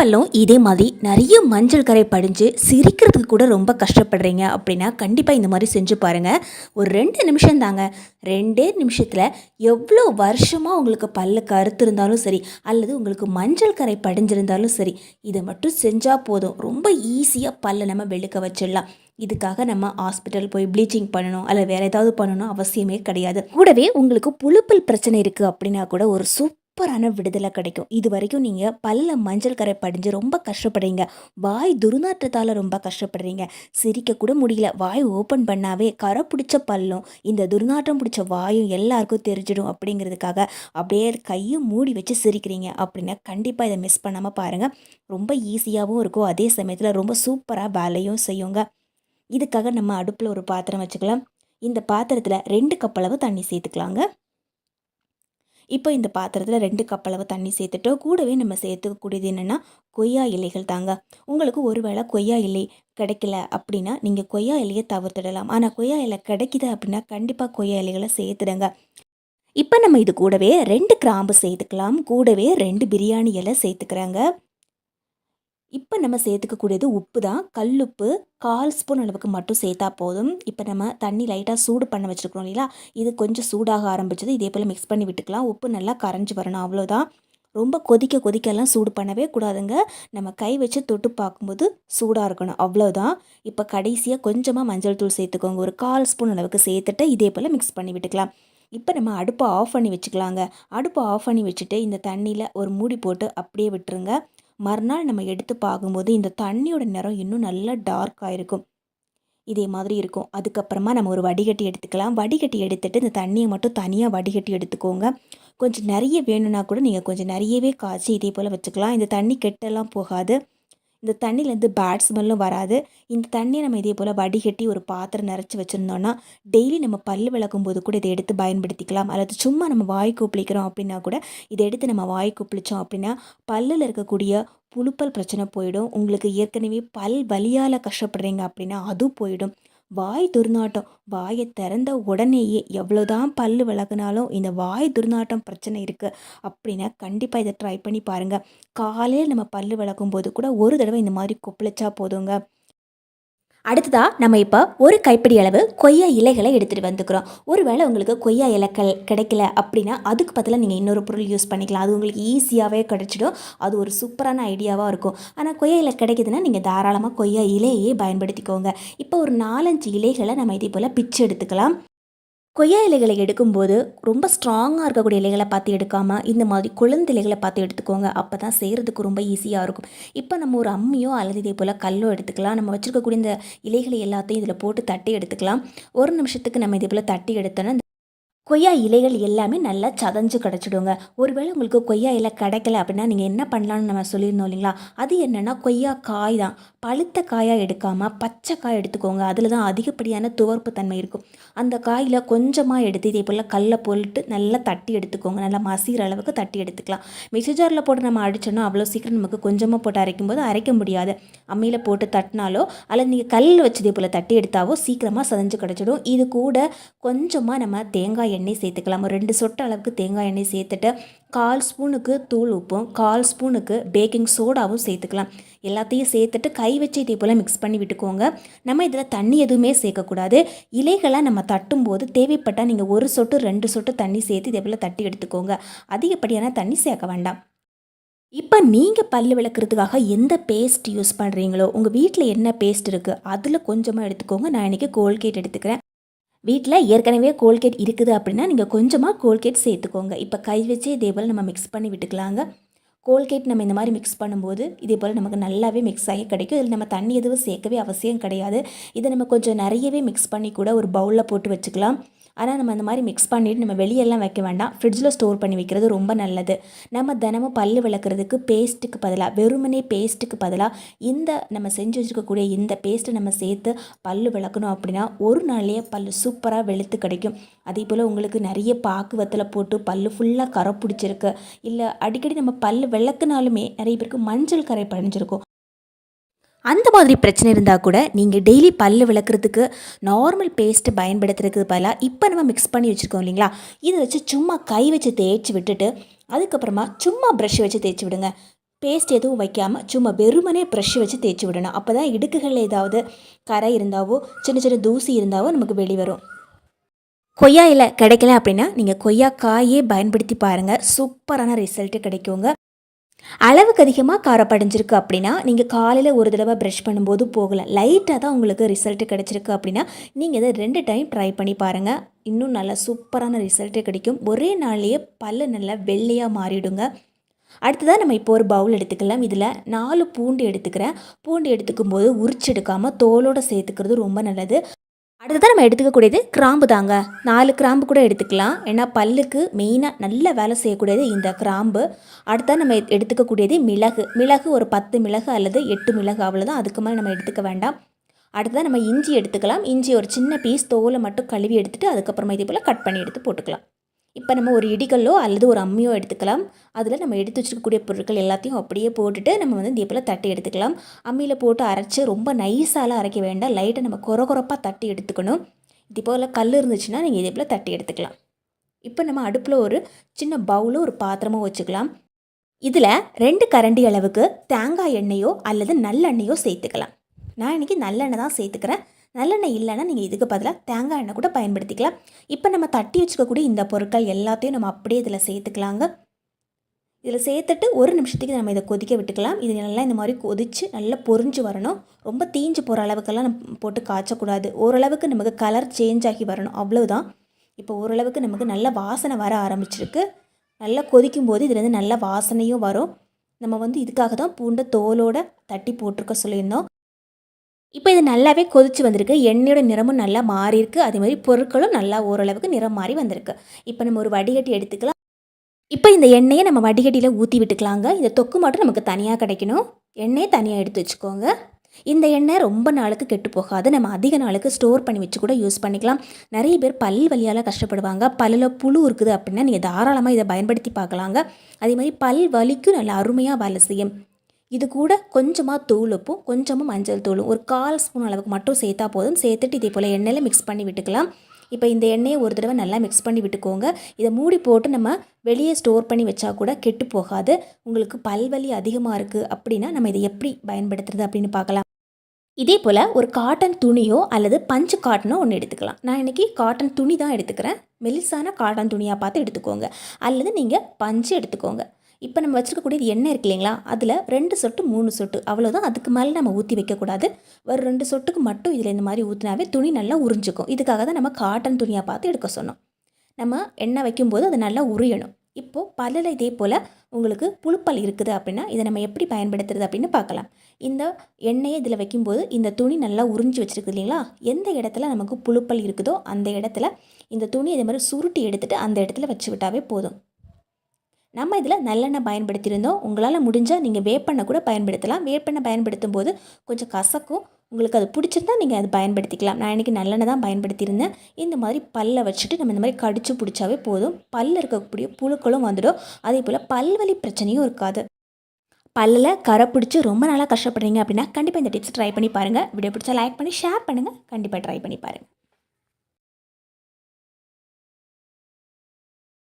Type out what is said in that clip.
பல்லும் இதே மாதிரி நிறைய மஞ்சள் கரை படிஞ்சு சிரிக்கிறதுக்கு கூட ரொம்ப கஷ்டப்படுறீங்க அப்படின்னா கண்டிப்பாக இந்த மாதிரி செஞ்சு பாருங்கள் ஒரு ரெண்டு நிமிஷம் தாங்க. ரெண்டே நிமிஷத்தில் எவ்வளோ வருஷமாக உங்களுக்கு பல்லு கருத்துருந்தாலும் சரி அல்லது உங்களுக்கு மஞ்சள் கரை படிஞ்சிருந்தாலும் சரி இதை மட்டும் செஞ்சால் போதும். ரொம்ப ஈஸியாக பல்லை நம்ம வெளுக்க வச்சிடலாம். இதுக்காக நம்ம ஹாஸ்பிட்டல் போய் ப்ளீச்சிங் பண்ணணும் அல்ல வேறு ஏதாவது பண்ணணும் அவசியமே கிடையாது. கூடவே உங்களுக்கு புழுப்பல் பிரச்சனை இருக்குது அப்படின்னா கூட ஒரு சூப் சூப்பரான விடுதலை கிடைக்கும். இது வரைக்கும் நீங்கள் பல்ல மஞ்சள் கரை படிஞ்சு ரொம்ப கஷ்டப்படுறீங்க. வாய் துர்நாற்றத்தால் ரொம்ப கஷ்டப்படுறீங்க. சிரிக்க கூட முடியல. வாய் ஓப்பன் பண்ணாவே கரை பிடிச்ச பல்லும் இந்த துர்நாற்றம் பிடிச்ச வாயும் எல்லாருக்கும் தெரிஞ்சிடும் அப்படிங்கிறதுக்காக அப்படியே கையும் மூடி வச்சு சிரிக்கிறீங்க அப்படின்னா கண்டிப்பாக இதை மிஸ் பண்ணாமல் பாருங்கள் ரொம்ப ஈஸியாகவும் இருக்கும். அதே சமயத்தில் ரொம்ப சூப்பராக வேலையும் செய்யுங்க. இதுக்காக நம்ம அடுப்பில் ஒரு பாத்திரம் வச்சுக்கலாம். இந்த பாத்திரத்தில் ரெண்டு கப் அளவு தண்ணி சேர்த்துக்கலாங்க. இப்போ இந்த பாத்திரத்தில் ரெண்டு கப் அளவு தண்ணி சேர்த்துட்டோம். கூடவே நம்ம சேர்த்துக்கக்கூடியது என்னென்னா கொய்யா இலைகள் தாங்க. உங்களுக்கு ஒருவேளை கொய்யா இலை கிடைக்கல அப்படின்னா நீங்கள் கொய்யா இலையை தவிர்த்துடலாம். ஆனால் கொய்யா இலை கிடைக்கிது அப்படின்னா கண்டிப்பாக கொய்யா இலைகளை சேர்த்துடுங்க. இப்போ நம்ம இது கூடவே ரெண்டு கிராம்பு சேர்த்துக்கலாம். கூடவே ரெண்டு பிரியாணி இலை சேர்த்துக்கிறாங்க. இப்போ நம்ம சேர்த்துக்கக்கூடியது உப்பு தான் கல்லுப்பு கால் ஸ்பூன் அளவுக்கு மட்டும் சேர்த்தா போதும். இப்போ நம்ம தண்ணி லைட்டாக சூடு பண்ண வச்சுருக்கோம் இல்லைங்களா இது கொஞ்சம் சூடாக ஆரம்பிச்சது. இதே போல் மிக்ஸ் பண்ணி விட்டுக்கலாம். உப்பு நல்லா கரைஞ்சி வரணும். அவ்வளோதான் ரொம்ப கொதிக்க கொதிக்கெல்லாம் சூடு பண்ணவே கூடாதுங்க. நம்ம கை வச்சு தொட்டு பார்க்கும்போது சூடாக இருக்கணும். அவ்வளோதான் இப்போ கடைசியாக கொஞ்சமாக மஞ்சள் தூள் சேர்த்துக்கோங்க. ஒரு கால் ஸ்பூன் அளவுக்கு சேர்த்துட்டு இதே போல் மிக்ஸ் பண்ணி விட்டுக்கலாம். இப்போ நம்ம அடுப்பை ஆஃப் பண்ணி வச்சுக்கலாங்க. அடுப்பை ஆஃப் பண்ணி வச்சுட்டு இந்த தண்ணியில் ஒரு மூடி போட்டு அப்படியே விட்டுருங்க. மறுநாள் நம்ம எடுத்து பார்க்கும்போது இந்த தண்ணியோட நிறம் இன்னும் நல்லா டார்க்காக இருக்கும். இதே மாதிரி இருக்கும். அதுக்கப்புறமா நம்ம ஒரு வடிகட்டி எடுத்துக்கலாம். வடிகட்டி எடுத்துட்டு இந்த தண்ணியை மட்டும் தனியாக வடிகட்டி எடுத்துக்கோங்க. கொஞ்சம் நிறைய வேணும்னா கூட நீங்கள் கொஞ்சம் நிறையவே காய்ச்சி இதே போல் வச்சுக்கலாம். இந்த தண்ணி கெட்டெல்லாம் போகாது. இந்த தண்ணியிலேருந்து பேட் ஸ்மெல்லும் வராது. இந்த தண்ணியை நம்ம இதே போல் வடிகட்டி ஒரு பாத்திரம் நிறச்சி வச்சுருந்தோன்னா டெய்லி நம்ம பல் விளக்கும் போது கூட இதை எடுத்து பயன்படுத்திக்கலாம். அல்லது சும்மா நம்ம வாய் கூப்பிளிக்கிறோம் அப்படின்னா கூட இதை எடுத்து நம்ம வாய் கூப்பிளிச்சோம் அப்படின்னா பல்லில் இருக்கக்கூடிய புழுப்பல் பிரச்சனை போயிடும். உங்களுக்கு ஏற்கனவே பல் வலியால் கஷ்டப்படுறீங்க அப்படின்னா அதுவும் போயிடும். வாய் துர்நாட்டம். வாயை திறந்த உடனேயே எவ்வளோதான் பல் விளக்குனாலும் இந்த வாய் துர்நாட்டம் பிரச்சனை இருக்குது அப்படின்னா கண்டிப்பாக இதை ட்ரை பண்ணி பாருங்கள் காலையில் நம்ம பல் விளக்கும் போது கூட ஒரு தடவை இந்த மாதிரி கொப்பளிச்சா போதுங்க. அடுத்ததாக நம்ம இப்போ ஒரு கைப்பிடி அளவு கொய்யா இலைகளை எடுத்துகிட்டு வந்துக்கிறோம். ஒருவேளை உங்களுக்கு கொய்யா இலைகள் கிடைக்கல அப்படின்னா அதுக்கு பதிலாக நீங்கள் இன்னொரு பொருள் யூஸ் பண்ணிக்கலாம். அது உங்களுக்கு ஈஸியாகவே கிடைச்சிடும். அது ஒரு சூப்பரான ஐடியாவாக இருக்கும். ஆனால் கொய்யா இலை கிடைக்குதுன்னா நீங்கள் தாராளமாக கொய்யா இலையே பயன்படுத்திக்கோங்க. இப்போ ஒரு நாலஞ்சு இலைகளை நம்ம இதே போல் பிச்சு எடுத்துக்கலாம். கொய்யா இலைகளை எடுக்கும்போது ரொம்ப ஸ்ட்ராங்காக இருக்கக்கூடிய இலைகளை பார்த்து எடுக்காமல் இந்த மாதிரி குழந்தை இலைகளை பார்த்து எடுத்துக்கோங்க. அப்போ தான் செய்கிறதுக்கு ரொம்ப ஈஸியாக இருக்கும். இப்போ நம்ம ஒரு அம்மியோ அல்லது இதே போல் கல்லோ எடுத்துக்கலாம். நம்ம வச்சுருக்கக்கூடிய இந்த இலைகளை எல்லாத்தையும் இதில் போட்டு தட்டி எடுத்துக்கலாம். ஒரு நிமிஷத்துக்கு நம்ம இதே போல் தட்டி எடுத்தோன்னா கொய்யா இலைகள் எல்லாமே நல்லா சதஞ்சு கிடச்சிடுங்க. ஒருவேளை உங்களுக்கு கொய்யா இலை கிடைக்கல அப்படின்னா நீங்கள் என்ன பண்ணலான்னு நம்ம சொல்லியிருந்தோம் இல்லைங்களா? அது என்னென்னா கொய்யா காய் தான். பழுத்த காயாக எடுக்காமல் பச்சை காய் எடுத்துக்கோங்க. அதில் தான் அதிகப்படியான துவர்ப்பு தன்மை இருக்கும். அந்த காயில் கொஞ்சமாக எடுத்து இதே போல் கல்லை போட்டு நல்லா தட்டி எடுத்துக்கோங்க. நல்லா மசிகிற அளவுக்கு தட்டி எடுத்துக்கலாம். மிக்சி ஜாரில் போட்டு நம்ம அடித்தோன்னா அவ்வளோ சீக்கிரம் நமக்கு கொஞ்சமாக போட்டு அரைக்கும் போது அரைக்க முடியாது. அம்மியில் போட்டு தட்டினாலோ அல்லது நீங்கள் கல் வச்சு இதே போல் தட்டி எடுத்தாவோ சீக்கிரமாக சதஞ்சு கிடச்சிடும். இது கூட கொஞ்சமாக நம்ம தேங்காய் எண்ணெய் சேர்த்துக்கலாம். ஒரு ரெண்டு சொட்டு அளவுக்கு தேங்காய் எண்ணெய் சேர்த்துட்டு கால் ஸ்பூனுக்கு தூள் உப்பும் கால் ஸ்பூனுக்கு பேக்கிங் சோடாவும் சேர்த்துக்கலாம். எல்லாத்தையும் சேர்த்துட்டு கை வச்சு இதே போல் மிக்ஸ் பண்ணி விட்டுக்கோங்க. நம்ம இதில் தண்ணி எதுவுமே சேர்க்கக்கூடாது. இலைகளை நம்ம தட்டும்போது தேவைப்பட்டால் நீங்கள் ஒரு சொட்டு ரெண்டு சொட்டு தண்ணி சேர்த்து இதே போல் தட்டி எடுத்துக்கோங்க. அதிகப்படியான தண்ணி சேர்க்க வேண்டாம். இப்போ நீங்கள் பல்லு விளக்குறதுக்காக எந்த பேஸ்ட் யூஸ் பண்ணுறீங்களோ உங்கள் வீட்டில் என்ன பேஸ்ட் இருக்குது அதில் கொஞ்சமாக எடுத்துக்கோங்க. நான் இன்றைக்கி கோல்கேட் எடுத்துக்கிறேன். வீட்டில் ஏற்கனவே கோல்கேட் இருக்குது அப்படின்னா நீங்கள் கொஞ்சமாக கோல்கேட் சேர்த்துக்கோங்க. இப்போ கை வச்சு இதே போல் நம்ம மிக்ஸ் பண்ணி விட்டுக்கலாங்க. கோல்கேட் நம்ம இந்த மாதிரி மிக்ஸ் பண்ணும்போது இதே போல் நமக்கு நல்லாவே மிக்ஸ் ஆகி கிடைக்கும். இதில் நம்ம தண்ணி எதுவும் சேர்க்கவே அவசியம் கிடையாது. இதை நம்ம கொஞ்சம் நிறையவே மிக்ஸ் பண்ணி கூட ஒரு பவுலில் போட்டு வச்சுக்கலாம். ஆனால் நம்ம அந்த மாதிரி மிக்ஸ் பண்ணிவிட்டு நம்ம வெளியெல்லாம் வைக்க வேண்டாம். ஃப்ரிட்ஜில் ஸ்டோர் பண்ணி வைக்கிறது ரொம்ப நல்லது. நம்ம தினமும் பல் விளக்குறதுக்கு பேஸ்ட்டுக்கு பதிலாக வெறுமனே பேஸ்ட்டுக்கு பதிலாக இந்த நம்ம செஞ்சு வச்சுருக்கக்கூடிய இந்த பேஸ்ட்டை நம்ம சேர்த்து பல் விளக்கணும் அப்படின்னா ஒரு நாள்லேயே பல் சூப்பராக வெளுத்து கிடைக்கும். அதே போல் உங்களுக்கு நிறைய பாக்குவத்தில் போட்டு பல் ஃபுல்லாக கரை பிடிச்சிருக்கு இல்லை அடிக்கடி நம்ம பல் விளக்குனாலுமே நிறைய பேருக்கு மஞ்சள் கரை படைஞ்சிருக்கும். அந்த மாதிரி பிரச்சனை இருந்தால் கூட நீங்கள் டெய்லி பல்லு விளக்குறதுக்கு நார்மல் பேஸ்ட்டு பயன்படுத்துறதுக்கு பதிலாக இப்போ நம்ம மிக்ஸ் பண்ணி வச்சுருக்கோம் இல்லைங்களா? இதை வச்சு சும்மா கை வச்சு தேய்ச்சி விட்டுட்டு அதுக்கப்புறமா சும்மா ப்ரஷ் வச்சு தேய்ச்சி விடுங்க. பேஸ்ட் எதுவும் வைக்காமல் சும்மா வெறுமனே ப்ரஷ் வச்சு தேய்ச்சி விடணும். அப்போ தான் இடுக்குகளில் ஏதாவது கரை இருந்தாவோ சின்ன சின்ன தூசி இருந்தாவோ நமக்கு வெளிவரும் கொய்யா இலை கிடைக்கல அப்படின்னா நீங்கள் கொய்யா காயே பயன்படுத்தி பாருங்கள் சூப்பரான ரிசல்ட்டு கிடைக்குங்க. அளவுக்கு அதிகமாக காரப்படைஞ்சிருக்கு அப்படின்னா நீங்கள் காலையில் ஒரு தடவை ப்ரஷ் பண்ணும்போது போகலாம் லைட்டாக தான் உங்களுக்கு ரிசல்ட்டு கிடச்சிருக்கு அப்படின்னா நீங்கள் இதை ரெண்டு டைம் ட்ரை பண்ணி பாருங்கள் இன்னும் நல்லா சூப்பரான ரிசல்ட்டு கிடைக்கும். ஒரே நாள்லேயே பல்லு நல்லா வெள்ளையாக மாறிடுங்க. அடுத்ததாக நம்ம இப்போ ஒரு பவுல் எடுத்துக்கலாம். இதில் நாலு பூண்டு எடுத்துக்கிறேன். பூண்டு எடுத்துக்கும் போது உரிச்செடுக்காமல் தோலோடு சேர்த்துக்கிறது ரொம்ப நல்லது. அடுத்ததான் நம்ம எடுத்துக்கக்கூடியது கிராம்பு தாங்க. நாலு கிராம்பு கூட எடுத்துக்கலாம். ஏன்னா பல்லுக்கு மெயினாக நல்ல வேலை செய்யக்கூடியது இந்த கிராம்பு. அடுத்தது நம்ம எடுத்துக்கக்கூடியது மிளகு. மிளகு ஒரு பத்து மிளகு அல்லது எட்டு மிளகு அவ்வளோதான் அதுக்கு மேலே நம்ம எடுத்துக்க வேண்டாம். அடுத்ததாக நம்ம இஞ்சி எடுத்துக்கலாம். இஞ்சி ஒரு சின்ன பீஸ் தோலை மட்டும் கழுவி எடுத்துகிட்டு அதுக்கப்புறமா இதே போல் கட் பண்ணி எடுத்து போட்டுக்கலாம். இப்போ நம்ம ஒரு இடிகல்லோ அல்லது ஒரு அம்மியோ எடுத்துக்கலாம். அதில் நம்ம எடுத்து வச்சுருக்கக்கூடிய பொருட்கள் எல்லாத்தையும் அப்படியே போட்டுட்டு நம்ம வந்து இதே போல் தட்டி எடுத்துக்கலாம். அம்மியில் போட்டு அரைச்சி ரொம்ப நைஸாலாம் அரைக்க வேண்டாம். லைட்டை நம்ம குறை குறைப்பாக தட்டி எடுத்துக்கணும். இது போல் கல் இருந்துச்சுன்னா நீங்கள் இதே போல் தட்டி எடுத்துக்கலாம். இப்போ நம்ம அடுப்பில் ஒரு சின்ன பவுலோ ஒரு பாத்திரமோ வச்சுக்கலாம். இதில் ரெண்டு கரண்டி அளவுக்கு தேங்காய் எண்ணெயோ அல்லது நல்லெண்ணெயோ சேர்த்துக்கலாம். நான் இன்றைக்கி நல்லெண்ணெய் தான் சேர்த்துக்கிறேன். நல்லெண்ணெய் இல்லைன்னா நீங்கள் இதுக்கு பதிலாக தேங்காய் எண்ணெய் கூட பயன்படுத்திக்கலாம். இப்போ நம்ம தட்டி வச்சுக்கக்கூடிய இந்த பொருட்கள் எல்லாத்தையும் நம்ம அப்படியே இதில் சேர்த்துக்கலாங்க. இதில் சேர்த்துட்டு ஒரு நிமிஷத்துக்கு நம்ம இதை கொதிக்க விட்டுக்கலாம். இது நல்லா இந்த மாதிரி கொதித்து நல்லா பொறிஞ்சு வரணும். ரொம்ப தீஞ்சு போகிற அளவுக்கெல்லாம் நம்ம போட்டு காய்ச்சக்கூடாது. ஓரளவுக்கு நமக்கு கலர் சேஞ்ச் ஆகி வரணும். அவ்வளோதான் இப்போ ஓரளவுக்கு நமக்கு நல்ல வாசனை வர ஆரம்பிச்சிருக்கு. நல்லா கொதிக்கும் போது இதுலேருந்து நல்ல வாசனையும் வரும். நம்ம வந்து இதுக்காக தான் பூண்டை தோலோட தட்டி போட்டிருக்க சொல்லியிருந்தோம். இப்போ இது நல்லாவே கொதிச்சு வந்திருக்கு. எண்ணெயோட நிறமும் நல்லா மாறியிருக்கு அதே மாதிரி பொருட்களும் நல்லா ஓரளவுக்கு நிறம் மாறி வந்திருக்கு. இப்போ நம்ம ஒரு வடிகட்டி எடுத்துக்கலாம். இப்போ இந்த எண்ணெயை நம்ம வடிகட்டியில் ஊற்றி விட்டுக்கலாங்க. இந்த தொக்கு மட்டும் நமக்கு தனியாக கிடைக்கணும். எண்ணெயை தனியாக எடுத்து வச்சுக்கோங்க. இந்த எண்ணெய் ரொம்ப நாளுக்கு கெட்டு போகாது. நம்ம அதிக நாளுக்கு ஸ்டோர் பண்ணி வச்சு கூட யூஸ் பண்ணிக்கலாம். நிறைய பேர் பல் வலியால் கஷ்டப்படுவாங்க. பல்லில் புழு இருக்குது அப்படின்னா நீங்கள் தாராளமாக இதை பயன்படுத்தி பார்க்கலாங்க. அதே மாதிரி பல் வலிக்கும் நல்லா அருமையாக வேலை செய்யும். இது கூட கொஞ்சமாக தூள் உப்பும் கொஞ்சமாக மஞ்சள் தூளும். ஒரு கால் ஸ்பூன் அளவுக்கு மட்டும் சேர்த்தா போதும். சேர்த்துட்டு இதே போல் எண்ணெயில் மிக்ஸ் பண்ணி விட்டுக்கலாம். இப்போ இந்த எண்ணெயை ஒரு தடவை நல்லா மிக்ஸ் பண்ணி விட்டுக்கோங்க. இதை மூடி போட்டு நம்ம வெளியே ஸ்டோர் பண்ணி வச்சா கூட கெட்டு போகாது. உங்களுக்கு பல்வலி அதிகமாக இருக்குது அப்படின்னா நம்ம இதை எப்படி பயன்படுத்துறது அப்படின்னு பார்க்கலாம். இதே போல் ஒரு காட்டன் துணியோ அல்லது பஞ்சு காட்டனோ ஒன்று எடுத்துக்கலாம். நான் இன்றைக்கி காட்டன் துணி தான் எடுத்துக்கிறேன். மெலிசான காட்டன் துணியாக பார்த்து எடுத்துக்கோங்க. அல்லது நீங்கள் பஞ்சு எடுத்துக்கோங்க. இப்போ நம்ம வச்சுருக்கக்கூடியது எண்ணெய் இருக்கு இல்லைங்களா? அதில் ரெண்டு சொட்டு மூணு சொட்டு. அவ்வளோதான் அதுக்கு மேலே நம்ம ஊற்றி வைக்கக்கூடாது. ஒரு ரெண்டு சொட்டுக்கு மட்டும் இதில் இந்த மாதிரி ஊற்றினாவே துணி நல்லா உறிஞ்சிக்கும். இதுக்காக தான் நம்ம காட்டன் துணியாக பார்த்து எடுக்க சொன்னோம். நம்ம எண்ணெய் வைக்கும்போது அது நல்லா உரியணும். இப்போது பல்லில் இதே போல் உங்களுக்கு புழுப்பல் இருக்குது அப்படின்னா இதை நம்ம எப்படி பயன்படுத்துறது அப்படின்னு பார்க்கலாம். இந்த எண்ணெயை இதில் வைக்கும்போது இந்த துணி நல்லா உறிஞ்சி வச்சுருக்கு இல்லைங்களா? எந்த இடத்துல நமக்கு புழுப்பல் இருக்குதோ அந்த இடத்துல இந்த துணி இதே மாதிரி சுருட்டி எடுத்துகிட்டு அந்த இடத்துல வச்சு விட்டாவே போதும். நம்ம இதில் நல்லெண்ணெய் பயன்படுத்தியிருந்தோம். உங்களால் முடிஞ்சால் நீங்கள் வேப்பெண்ணெய் கூட பயன்படுத்தலாம். வேப்பெண்ணெய் பயன்படுத்தும் போது கொஞ்சம் கசக்கும். உங்களுக்கு அது பிடிச்சிருந்தா நீங்கள் அதை பயன்படுத்திக்கலாம். நான் இன்றைக்கி நல்லெண்ணெய் தான் பயன்படுத்தியிருந்தேன். இந்த மாதிரி பல்லை வச்சுட்டு நம்ம இந்த மாதிரி கடிச்சு பிடிச்சாவே போதும். பல்லில் இருக்கக்கூடிய புழுக்களும் வந்துடும். அதே போல் பல்வலி பிரச்சனையும் இருக்காது. பல்லில் கரை பிடிச்சி ரொம்ப நாளாக கஷ்டப்படுறீங்க அப்படின்னா கண்டிப்பாக இந்த டிப்ஸ் ட்ரை பண்ணி பாருங்கள் வீடியோ பிடிச்சா லைக் பண்ணி ஷேர் பண்ணுங்கள் கண்டிப்பாக ட்ரை பண்ணி பாருங்கள்